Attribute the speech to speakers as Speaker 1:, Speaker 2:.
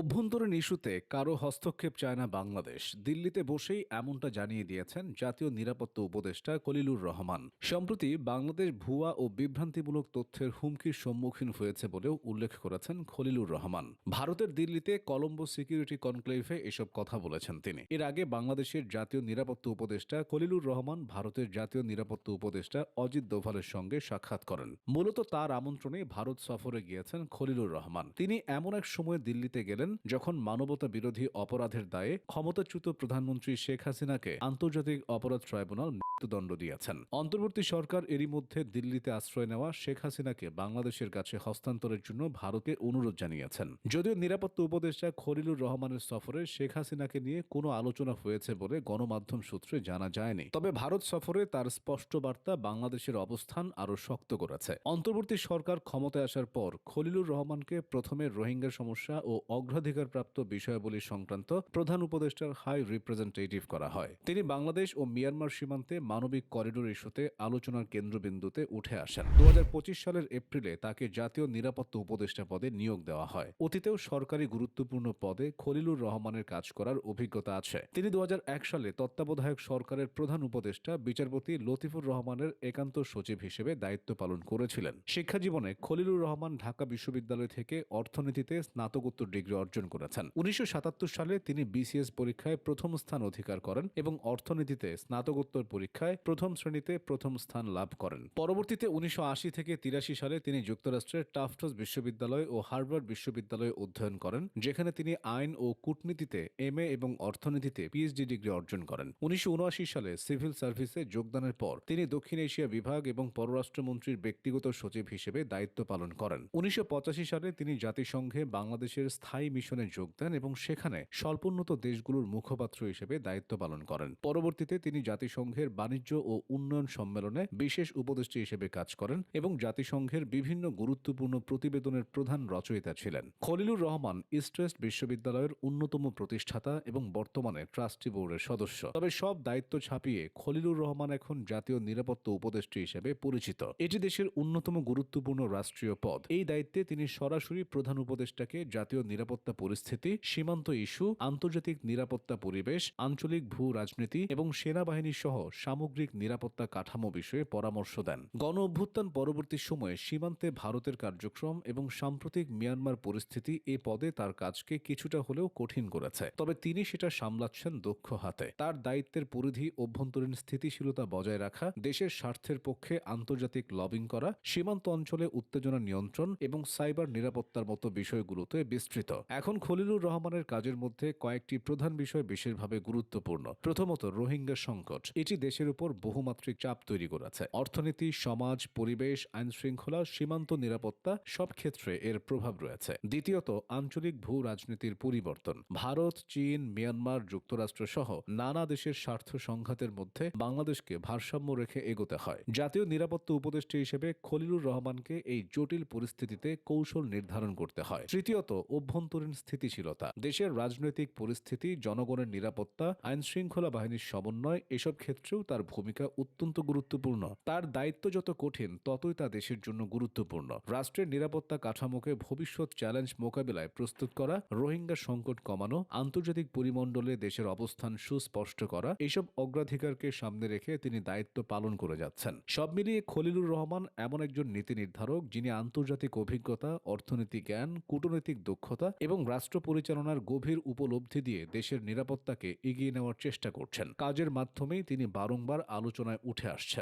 Speaker 1: অভ্যন্তরীণ ইস্যুতে কারও হস্তক্ষেপ চায় না বাংলাদেশ। দিল্লিতে বসেই এমনটা জানিয়ে দিয়েছেন জাতীয় নিরাপত্তা উপদেষ্টা কলিলুর রহমান। সম্প্রতি বাংলাদেশ ভুয়া ও বিভ্রান্তিমূলক তথ্যের হুমকির সম্মুখীন হয়েছে বলেও উল্লেখ করেছেন খলিলুর রহমান। ভারতের দিল্লিতে কলম্বো সিকিউরিটি কনক্লেভে এসব কথা বলেছেন তিনি। এর আগে বাংলাদেশের জাতীয় নিরাপত্তা উপদেষ্টা খলিলুর রহমান ভারতের জাতীয় নিরাপত্তা উপদেষ্টা অজিত দোভালের সঙ্গে সাক্ষাৎ করেন। মূলত তার আমন্ত্রণে ভারত সফরে গিয়েছেন খলিলুর রহমান। তিনি এমন এক সময় দিল্লিতে গেলেন যখন মানবতা বিরোধী অপরাধের দায়ে ক্ষমতাচ্যুত প্রধানমন্ত্রী শেখ হাসিনাকে আন্তর্জাতিক অপরাধ ট্রাইব্যুনাল মৃত্যুদণ্ড দিয়েছেন। অন্তর্বর্তী সরকার এরই মধ্যে দিল্লিতে আশ্রয় নেওয়া শেখ হাসিনাকে বাংলাদেশের কাছে হস্তান্তরের জন্য ভারতকে অনুরোধ জানিয়েছেন। যদিও নিরাপত্তা উপদেষ্টা খলিলুর রহমানের সফরে শেখ হাসিনাকে নিয়ে কোনো আলোচনা হয়েছে বলে গণমাধ্যম সূত্রে জানা যায়নি। তবে ভারত সফরে তার স্পষ্ট বার্তা বাংলাদেশের অবস্থান আরও শক্ত করেছে। অন্তর্বর্তী সরকার ক্ষমতায় আসার পর খলিলুর রহমানকে প্রথমে রোহিঙ্গা সমস্যা ও অগ্রাধিকারপ্রাপ্ত বিষয়াবলী সংক্রান্ত প্রধান উপদেষ্টার হাই রিপ্রেজেন্টেটিভ করা হয়। তিনি বাংলাদেশ ও মিয়ানমার সীমান্তে মানবিক করিডোর ইস্যুতে আলোচনার কেন্দ্রবিন্দুতে উঠে আসেন। দু হাজার পঁচিশ সালের এপ্রিলে তাকে জাতীয় নিরাপত্তা উপদেষ্টা পদে নিয়োগ দেওয়া হয়। অতীতেও সরকারি গুরুত্বপূর্ণ পদে খলিলুর রহমানের কাজ করার অভিজ্ঞতা আছে। তিনি দু সালে তত্ত্বাবধায়ক সরকারের প্রধান উপদেষ্টা, বিচারপতি লতিফুর রহমানের একান্ত সচিব হিসেবে দায়িত্ব পালন করেছিলেন। শিক্ষা জীবনে খলিলুর রহমান ঢাকা বিশ্ববিদ্যালয় থেকে অর্থনীতিতে স্নাতকোত্তর ডিগ্রি অর্জন করেছেন। উনিশশো সাতাত্তর সালে তিনি বিসিএস পরীক্ষায় প্রথম স্থান অধিকার করেন এবং অর্থনীতিতে স্নাতকোত্তর পরীক্ষায় প্রথম শ্রেণীতে প্রথম স্থান লাভ করেন। পরবর্তীতে উনিশশো আশি থেকে তিরাশি সালে তিনি যুক্তরাষ্ট্রের টাফটস বিশ্ববিদ্যালয় ও হার্ভার্ড বিশ্ববিদ্যালয়ে অধ্যয়ন করেন, যেখানে তিনি আইন ও কূটনীতিতে এম এবং অর্থনীতিতে পিএইচডি ডিগ্রি অর্জন করেন। উনিশশো সালে সিভিল সার্ভিসে যোগদানের পর তিনি দক্ষিণ এশিয়া বিভাগ এবং পররাষ্ট্রমন্ত্রীর ব্যক্তিগত সচিব হিসেবে দায়িত্ব পালন করেন। উনিশশো পঁচাশি সালে তিনি জাতিসংঘে বাংলাদেশের স্থায়ী মিশনে যোগ দেন এবং সেখানে স্বল্পোন্নত দেশগুলোর মুখপাত্র হিসেবে দায়িত্ব পালন করেন। পরবর্তীতে তিনি জাতিসংঘের বাণিজ্য ও উন্নয়ন সম্মেলনে বিশেষ উপদেষ্টা হিসেবে কাজ করেন এবং জাতিসংঘের বিভিন্ন গুরুত্বপূর্ণ প্রতিবেদনের প্রধান রচয়িতা ছিলেন। খলিলুর রহমান ইস্ট ওয়েস্ট বিশ্ববিদ্যালয়ের অন্যতম প্রতিষ্ঠাতা এবং বর্তমানে ট্রাস্টি বোর্ডের সদস্য। তবে সব দায়িত্ব ছাপিয়ে খলিলুর রহমান এখন জাতীয় নিরাপত্তা উপদেষ্টা হিসেবে পরিচিত। এটি দেশের অন্যতম গুরুত্বপূর্ণ রাষ্ট্রীয় পদ। এই দায়িত্বে তিনি সরাসরি প্রধান উপদেষ্টাকে জাতীয় নিরাপত্তা পরিস্থিতি, সীমান্ত ইস্যু, আন্তর্জাতিক নিরাপত্তা পরিবেশ, আঞ্চলিক ভূ রাজনীতি এবং সেনাবাহিনী সহ সামগ্রিক নিরাপত্তা কাঠামো বিষয়ে পরামর্শ দেন। গণ অভ্যুত্থান পরবর্তী সময়ে সীমান্তে ভারতের কার্যক্রম এবং সাম্প্রতিক মিয়ানমার পরিস্থিতি এ পদে তার কাজকে কিছুটা হলেও কঠিন করেছে। তবে তিনি সেটা সামলাচ্ছেন দক্ষ হাতে। তার দায়িত্বের পরিধি, অভ্যন্তরীণ স্থিতিশীলতা বজায় রাখা, দেশের স্বার্থের পক্ষে আন্তর্জাতিক লবিং করা, সীমান্ত অঞ্চলে উত্তেজনা নিয়ন্ত্রণ এবং সাইবার নিরাপত্তার মতো বিষয়গুলোতে বিস্তৃত। এখন খলিলুর রহমানের কাজের মধ্যে কয়েকটি প্রধান বিষয় বিশেষভাবে গুরুত্বপূর্ণ। প্রথমত, রোহিঙ্গা সংকট। এটি দেশের উপর বহুমাত্রিক চাপ তৈরি করেছে। অর্থনীতি, সমাজ, পরিবেশ আইন শৃঙ্খলা সীমান্ত নিরাপত্তা সব ক্ষেত্রে এর প্রভাব রয়েছে। দ্বিতীয়ত, আঞ্চলিক ভূ রাজনীতির পরিবর্তন। ভারত, চীন, মিয়ানমার যুক্তরাষ্ট্র সহ নানা দেশের স্বার্থ সংঘাতের মধ্যে বাংলাদেশকে ভারসাম্য রেখে এগোতে হয়। জাতীয় নিরাপত্তা উপদেষ্টা হিসেবে খলিলুর রহমানকে এই জটিল পরিস্থিতিতে কৌশল নির্ধারণ করতে হয়। তৃতীয়ত, অভ্যন্তরীণ স্থিতিশীলতা। দেশের রাজনৈতিক পরিস্থিতি, জনগণের নিরাপত্তা আইন শৃঙ্খলা বাহিনীর সমন্বয় এসব ক্ষেত্রেও তার ভূমিকা অত্যন্ত গুরুত্বপূর্ণ। তার দায়িত্ব যত কঠিন, ততই তা দেশের জন্য গুরুত্বপূর্ণ। রাষ্ট্রের নিরাপত্তা কাঠামোকে ভবিষ্যৎ চ্যালেঞ্জ মোকাবিলায় প্রস্তুত করা, রোহিঙ্গা সংকট কমানো, আন্তর্জাতিক পরিমণ্ডলে দেশের অবস্থান সুস্পষ্ট করা, এসব অগ্রাধিকারকে সামনে রেখে তিনি দায়িত্ব পালন করে যাচ্ছেন। সব মিলিয়ে খলিলুর রহমান এমন একজন নীতি নির্ধারক যিনি আন্তর্জাতিক অভিজ্ঞতা, অর্থনৈতিক জ্ঞান, কূটনৈতিক দক্ষতা এবং রাষ্ট্র পরিচালনার গভীর উপলব্ধি দিয়ে দেশের নিরাপত্তাকে এগিয়ে নেওয়ার চেষ্টা করছেন। কাজের মাধ্যমেই তিনি বারংবার আলোচনায় উঠে আসছেন।